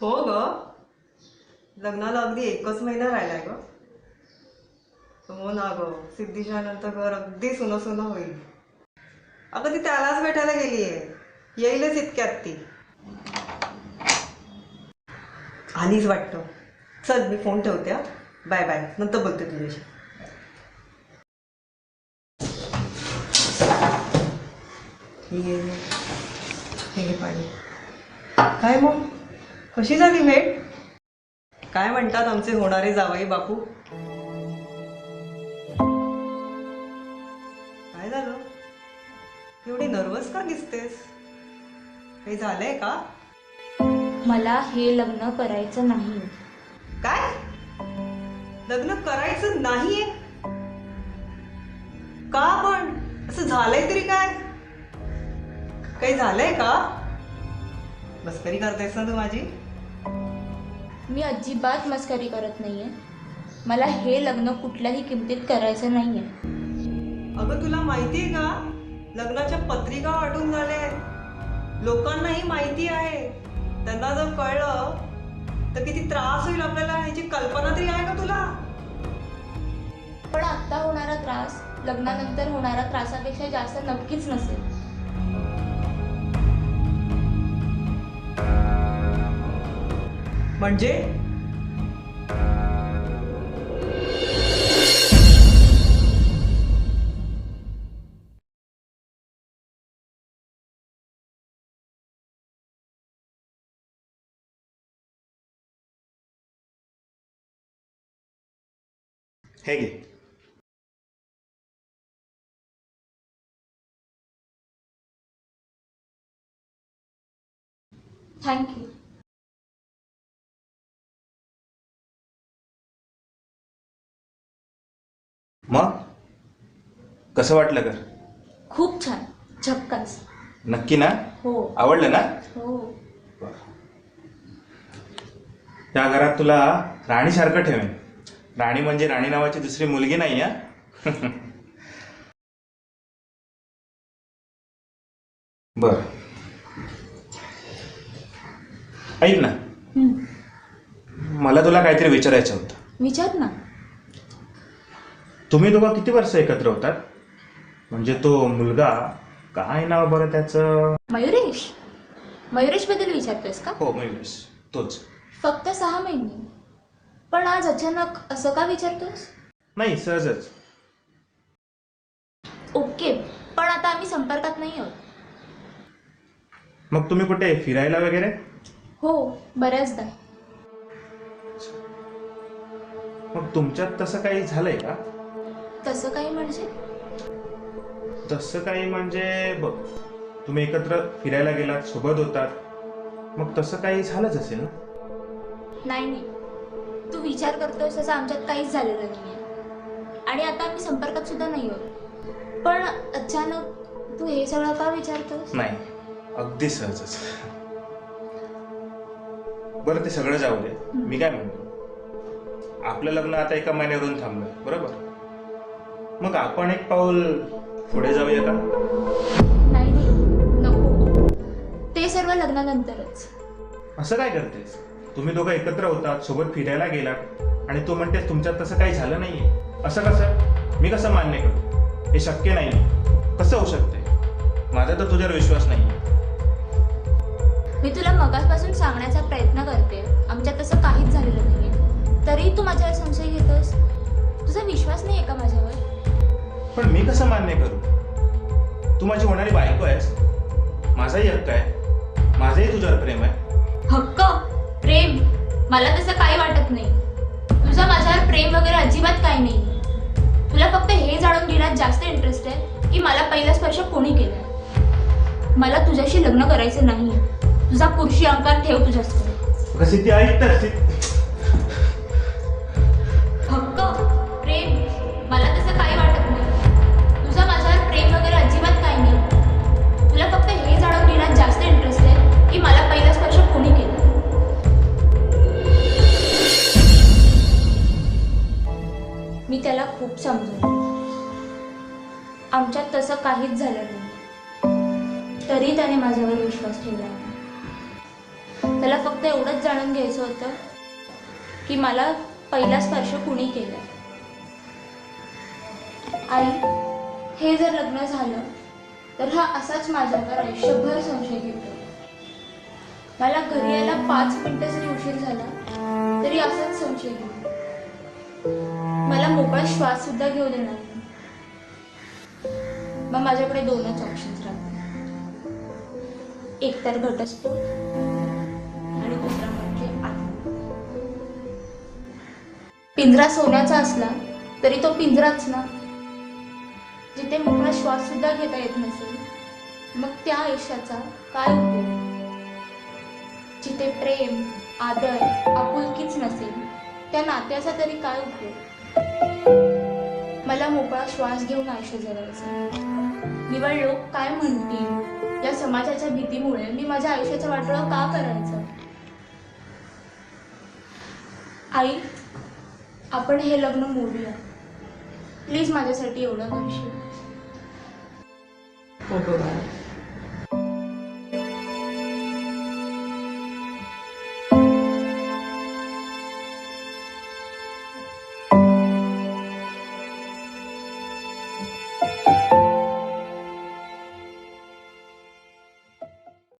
हो लग्नाला अगदी एकच महिना राहिलाय ग. हो ना ग. सिद्धीच्या नंतर घर अगदी सुनं सुनं होईल. अगं ती त्यालाच भेटायला गेली आहे येईलच इतक्यात ती. आलीच वाटतं. चल मी फोन ठेवते हा. Bye bye. नंतर बोलते तुझ्याशी. ये, ये. हे घे पाणी. काय मग? कशी झाली भेट? काय म्हणतात आमचे होणारे जावई बापू? काय झालं? एवढी नर्वस का दिसतेस? काही झालंय का? मला हे लग्न करायचं नाही. काय? लग्न करायचं नाहीये? का पण? असं झालंय तरी काय? काही झालंय का? मस्करी करतेस ना तू माझी? मी अजिबात मस्करी करत नाहीये. मला हे लग्न कुठल्याही किमतीत करायचं नाहीये. अगं तुला माहितीये का? लग्नाच्या पत्रिका वाटून झाल्या आहेत लोकांनाही माहिती आहे. त्यांना जर कळलं तर किती त्रास होईल आपल्याला ह्याची कल्पना तरी आहे का तुला? पण आत्ता होणारा त्रास लग्नानंतर होणारा त्रासापेक्षा जास्त नक्कीच नसेल. म्हणजे? हे घे थँक्यू मग? कसं वाटलं कर खूप छान. झक्कास नक्की ना? हो. आवडलं ना? हो. त्या घरात तुला राणीसारखं ठेवेन. राणी म्हणजे राणी नावाची दुसरी मुलगी नाही हा? बर. ऐक ना. हं. मला तुला काहीतरी विचारायचं होतं. विचार ना. तुम्ही दोघं किती वर्ष एकत्र होतात? म्हणजे तो मुलगा काय नाव बरं त्याचं? मयुरेश. मयुरेशबद्दल विचारतोस का? हो मयुरेश. तोच. फक्त सहा महिने. पण आज अचानक असं का विचारतोस नाही सहजच. ओके पण आता आम्ही संपर्कात नाही आहोत. मग तुम्ही कुठे फिरायला वगैरे? हो बऱ्याचदा. मग तुमच्यात तसं काही झालंय का? तसं काही म्हणजे? तसं काही म्हणजे बघ तुम्ही एकत्र फिरायला गेलात सोबत होतात मग तसं काही झालंच असेल ना? नाही नाही. तू विचार करतोस तसं आमच्यात काहीच झालेलं नाहीये. आणि आता आम्ही संपर्कात सुद्धा नाही आहोत. पण अचानक तू हे सगळं का विचारतोस? नाही. अगदी सहजच. बरं ते सगळं जाऊ दे. मी काय म्हणतो? आपलं लग्न आता एका महिन्यावरून थांबलं. बरोबर? मग आपण एक पाऊल पुढे जाऊया का? नाही नाही. नको. ते सर्व लग्नानंतरच. असं काय करतेस? तुम्ही दोघं एकत्र होतात सोबत फिरायला गेलात आणि तू म्हणतेस तुमच्यात तसं काही झालं नाहीये. असं कसं? मी कसं मान्य करू? हे शक्य नाही कसं होऊ शकतंय माझा तर तुझ्यावर विश्वास नाही मी तुला मगासपासून सांगण्याचा प्रयत्न करते. आमच्यात तसं काहीच झालेलं नाहीये. तरी तू माझ्यावर संशय घेतोस? तुझा विश्वास नाही आहे का माझ्यावर? पण मी कसं मान्य करू? तू माझी होणारी बायको आहेस. माझाही हक्क आहे. माझंही तुझ्यावर प्रेम आहे. हक्क? प्रेम? मला तसं काही वाटत नाही. तुझं माझ्यावर प्रेम वगैरे अजिबात काही नाही. तुला फक्त हे जाणून घेण्यात जास्त इंटरेस्ट आहे की मला पहिला स्पर्श कोणी केला मला तुझ्याशी लग्न करायचं नाही तुझा पुरुषी अहंकार ठेव तुझ्यासमोर. समजून आमच्यात तसं काहीच झालं नाही. तरी त्याने माझ्यावर विश्वास ठेवला. त्याला फक्त एवढंच जाणून घ्यायचं होतं की मला पहिला स्पर्श कुणी केला? आई हे जर लग्न झालं तर हा असाच माझ्यावर आयुष्यभर संशय घेतो मला घरी यायला पाच मिनिटं जरी उशीर झाला तरी असाच संशय घेतो मला मोकळा श्वास सुद्धा घेऊ देणार नाही. मग माझ्याकडे दोनच ऑप्शन्स राहतात. एक तर घटस्फोट आणि दुसरा म्हणजे पिंजरा सोन्याचा असला तरी तो पिंजराच ना. जिथे मोकळा श्वास सुद्धा घेता येत नसेल मग त्या आयुष्याचा काय उपयोग? जिथे प्रेम आदर आपुलकीच नसेल त्या नात्याचा तरी काय उपयोग? मला मोकळा श्वास घेऊन आयुष्य जगायचं निवड लोक काय म्हणतील? या समाजाच्या भीतीमुळे मी माझ्या आयुष्याचं वाटोळं का करायचं? आई आपण हे लग्न मोडूया. प्लीज माझ्यासाठी एवढं करशील हो